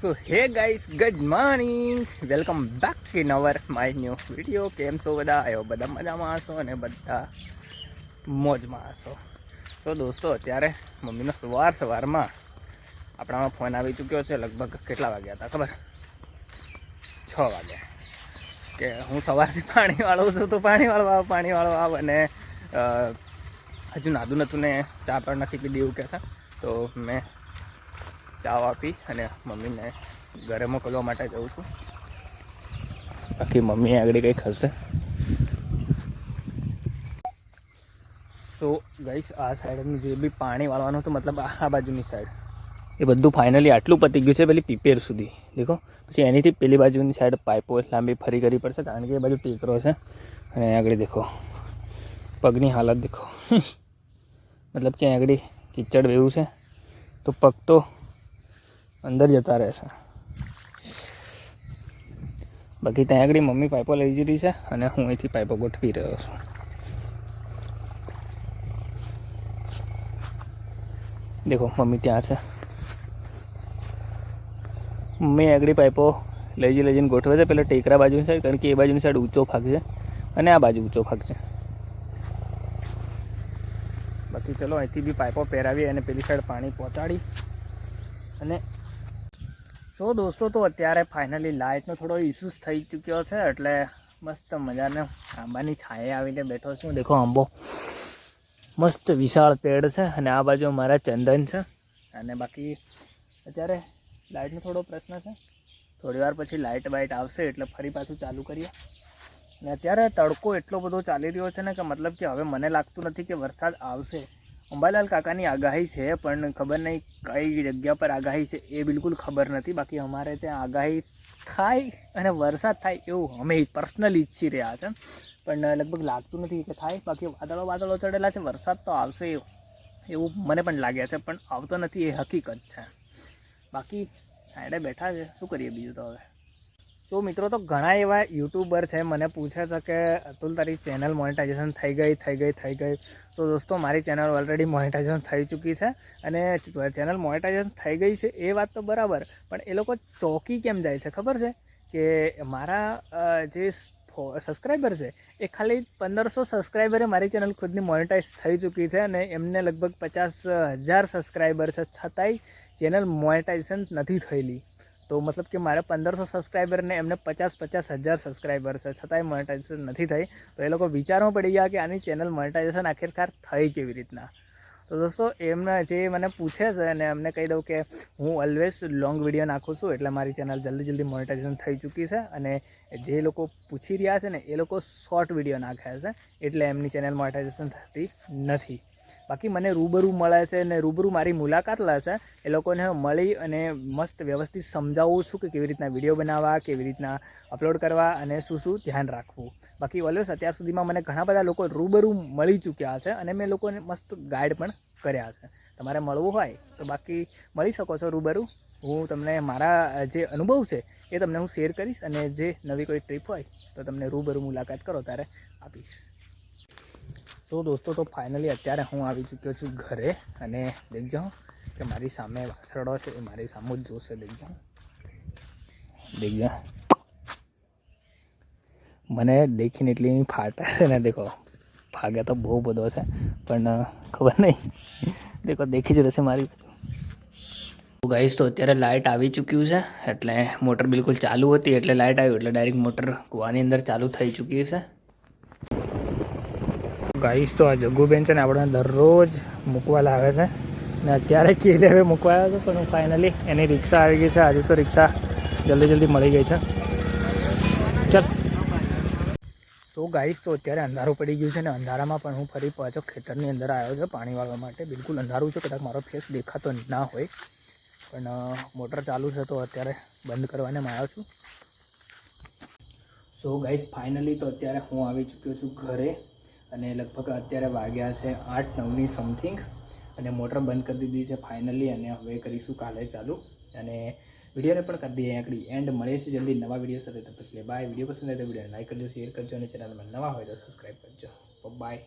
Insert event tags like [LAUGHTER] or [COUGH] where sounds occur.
So hey guys good morning welcome back in our my new video કેમ છો બધા? આવ્યો બધા મજામાં હશો અને બધા મોજમાં હશો. તો દોસ્તો, અત્યારે મમ્મીનો સવાર સવારમાં આપણામાં ફોન આવી ચૂક્યો છે. લગભગ કેટલા વાગ્યા હતા ખબર? છ વાગ્યા કે હું સવારથી [LAUGHS] પાણી વાળું છું, તો પાણી વાળો આવ, પાણી વાળો આવ. અને હજુ નાદું નતું ને, ચા પણ નથી પીધી એવું કહે છે. તો મેં ચા આપી અને મમ્મીને ઘરે મોકલવા માટે જઉં છું. બાકી મમ્મી આગળ કંઈક હશે. સો ગઈશ આ સાઈડનું જે બી પાણી વાળવાનું હતું, મતલબ આ બાજુની સાઈડ એ બધું ફાઇનલી આટલું પતી ગયું છે પેલી પીપેર સુધી. દેખો? પછી એનીથી પેલી બાજુની સાઈડ પાઇપો લાંબી ફરી કરવી પડશે, કારણ કે એ બાજુ ટેકરો છે. અને આગળ દેખો. પગની હાલત દેખો. [LAUGHS] મતલબ કે આગળ કિચડ વેવું છે. તો પગ તો અંદર જતા રહેશે બાકી ત્યાં આગળ મમ્મી પાઇપો લઈ જતી છે અને હું અહીંથી પાઇપો ગોઠવી રહ્યો છું. દેખો, મમ્મી ત્યાં છે. મમ્મી આગળ પાઇપો લઈ જઈ, લઈ જઈને ગોઠવે છે. પેલા ટેકરા બાજુની સાઈડ કારણ કે એ બાજુની સાઈડ ઊંચો ભાગ છે અને આ બાજુ ઊંચો ભાગ છે. બાકી ચલો, અહીંથી બી પાઇપો પહેરાવી અને પેલી સાઈડ પાણી પહોંચાડી અને સો દોસ્તો, તો અત્યારે ફાઇનલી લાઇટનો થોડો ઇસ્યુઝ થઈ ચૂક્યો છે, એટલે મસ્ત મજાને આંબાની છાંયે આવીને બેઠો છું. દેખો આંબો. મસ્ત વિશાળ પેડ છે અને આ બાજુ મારા ચંદન છે. અને બાકી અત્યારે લાઇટનો થોડો પ્રશ્ન છે. થોડી વાર પછી લાઇટ બાઇટ આવશે, એટલે ફરી પાછું ચાલુ કરીએ. અને અત્યારે તડકો એટલો બધો ચાલી રહ્યો છે ને કે મતલબ કે હવે મને લાગતું નથી કે વરસાદ આવશે. અંબાલાલ કાકાની આગાહી છે, પણ ખબર નહીં કઈ જગ્યા પર આગાહી છે એ બિલકુલ ખબર નથી. બાકી અમારે ત્યાં આગાહી થાય અને વરસાદ થાય એવું અમે પર્સનલી ઈચ્છી રહ્યા છે. પણ લગભગ લાગતું નથી કે થાય. બાકી વાદળો વાદળો ચડેલા છે, વરસાદ તો આવશે એવું મને પણ લાગ્યા છે, પણ આવતો નથી એ હકીકત છે. બાકી સાઈડે બેઠા છે, શું કરીએ બીજું તો હવે? સો મિત્રો, તો ઘણા એવા યુટ્યુબર છે, મને પૂછે છે કે, અતુલ, તારી ચેનલ મોનેટાઇઝેશન થઈ ગઈ થઈ ગઈ થઈ ગઈ? તો દોસ્તો, મારી ચેનલ ઓલરેડી મોનેટાઇઝેશન થઈ ચૂકી છે અને ચેનલ મોનેટાઇઝેશન થઈ ગઈ છે એ વાત તો બરાબર, પણ એ લોકો ચોકી કેમ જાય છે? ખબર છે? કે મારા જે સબસ્ક્રાઈબર છે, એ ખાલી પંદરસો સબસ્ક્રાઈબરે મારી ચેનલ ખુદની મોનેટાઇઝ થઈ ચૂકી છે અને એમને લગભગ પચાસ હજાર સબસ્ક્રાઈબર છે, છતાંય ચેનલ મોનેટાઇઝેશન નથી થયેલી. તો મતલબ કે મારે પંદરસો સબસ્ક્રાઈબરને એમને પચાસ પચાસ હજાર સબસ્ક્રાઈબર છે. છતાંય મોનેટાઇઝેશન નથી થઈ. તો એ લોકો વિચારમાં પડી ગયા કે આની ચેનલ મોનેટાઇઝેશન આખિરકાર થઈ કેવી રીતના. તો દોસ્તો, એમને જે મને પૂછે છે અને એમને કહી દઉં કે હું ઓલવેઝ લોંગ વીડિયો નાખું છું, એટલે મારી ચેનલ જલ્દી જલ્દી મોનેટાઇઝેશન થઈ ચૂકી છે અને જે લોકો પૂછી રહ્યા છે ને, એ લોકો શોર્ટ વીડિયો નાખ્યા છે, એટલે એમની ચેનલ મોનેટાઇઝેશન થતી નથી. બાકી મને રૂબરૂ મળે છે અને રૂબરૂ મારી મુલાકાત લે છે, એ લોકોને મળી અને મસ્ત વ્યવસ્થિત સમજાવું છું કે કેવી રીતના વીડિયો બનાવવા, કેવી રીતના અપલોડ કરવા અને શું શું ધ્યાન રાખવું. બાકી ઓલવેઝ અત્યાર સુધીમાં મને ઘણા બધા લોકો રૂબરૂ મળી ચૂક્યા છે અને મેં લોકોને મસ્ત ગાઈડ પણ કર્યા છે. તમારે મળવું હોય તો બાકી મળી શકો છો રૂબરૂ. હું તમને મારા જે અનુભવ છે એ તમને હું શેર કરીશ અને જે નવી કોઈ ટ્રીપ હોય તો તમને રૂબરૂ મુલાકાત કરો, ત્યારે આપીશ. સો દોસ્તો, તો ફાઇનલી અત્યારે હું આવી ચૂક્યો છું ઘરે અને દેખજો કે મારી સામે વાસરડો છે એ મારી સામે જ જોશે દેખજો દેખજો મને દેખીને એટલી ફાટા છે ને, દેખો, ભાગે તો બહુ બધો છે, પણ ખબર નહીં. દેખો, દેખી જ રહેશે મારી ગાઈસ તો અત્યારે લાઇટ આવી ચૂક્યું છે, એટલે મોટર બિલકુલ ચાલુ હતી, એટલે લાઇટ આવ્યું એટલે ડાયરેક્ટ મોટર કૂવાની અંદર ચાલુ થઈ ચૂકી છે. ગાઈસ, તો આ જગ્ગુબેન છે ને આપણે દરરોજ મૂકવા લાવે છે. ને અત્યારે કેલે હવે મૂકવા આવ્યો હતો પણ ફાઇનલી એની રિક્ષા આવી ગઈ છે. આજે તો રિક્ષા જલ્દી જલ્દી મળી ગઈ છે. ચાલ. સો ગાઈસ, તો અત્યારે અંધારું પડી ગયું છે ને અંધારામાં પણ હું ફરી પાછો ખેતરની અંદર આવ્યો છે પાણી વાળવા માટે. બિલકુલ અંધારું છે, કદાચ મારો ફેસ દેખાતો ના હોય. પણ મોટર ચાલુ છે તો અત્યારે બંધ કરવાને આવ્યો છું. સો ગાઈસ ફાઇનલી તો અત્યારે હું આવી ચૂક્યો છું ઘરે. અને લગભગ અત્યારે વાગ્યા છે આઠ, નવની સમથિંગ અને મોટર બંધ કરી દીધી છે ફાઇનલી અને હવે કરીશું કાલે ચાલુ. અને વિડીયોને પણ કરી દઈએ આગળ એન્ડ મળે છે જલ્દી નવા વીડિયો સાથે. તબ તક બાય વીડિયો પસંદ આવે તો વીડિયો લાઇક કરજો શેર કરજો અને ચેનલમાં નવા હોય તો સબસ્ક્રાઈબ કરજો. બાય